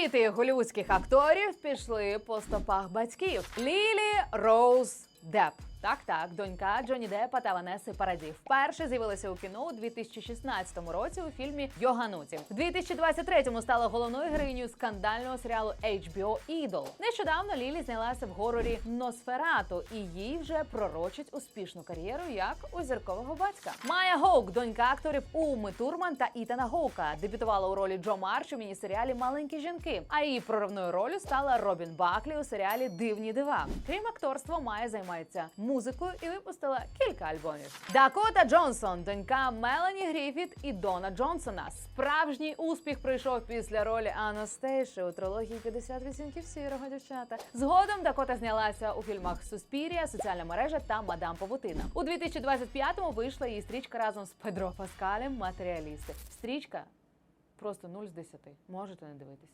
Діти голівудських акторів пішли по стопах батьків. Лілі Роуз Депп. Так, так, донька Джонні Деппа та Ванеси Параді вперше з'явилася у кіно у 2016 році у фільмі Йогануті. В 2023-му стала головною героїнею скандального серіалу HBO Idol. Нещодавно Лілі знялася в горорі Носферату, і їй вже пророчить успішну кар'єру як у зіркового батька. Майя Гоук, донька акторів Уми Турман та Ітана Гоука, дебютувала у ролі Джо Марч у міні-серіалі Маленькі жінки. А її проривною ролью стала Робін Баклі у серіалі Дивні дива. Крім акторства, Майя займається музикою і випустила кілька альбомів. Дакота Джонсон, донька Мелані Гріфіт і Дона Джонсона. Справжній успіх прийшов після ролі Анастейші у трилогії 58 відтінків сірого дівчата. Згодом Дакота знялася у фільмах Суспірія, соціальна мережа та Мадам Павутина. У 2025-му вийшла її стрічка разом з Педро Паскалем Матеріалісти. Стрічка просто 0 з 10. Можете не дивитися.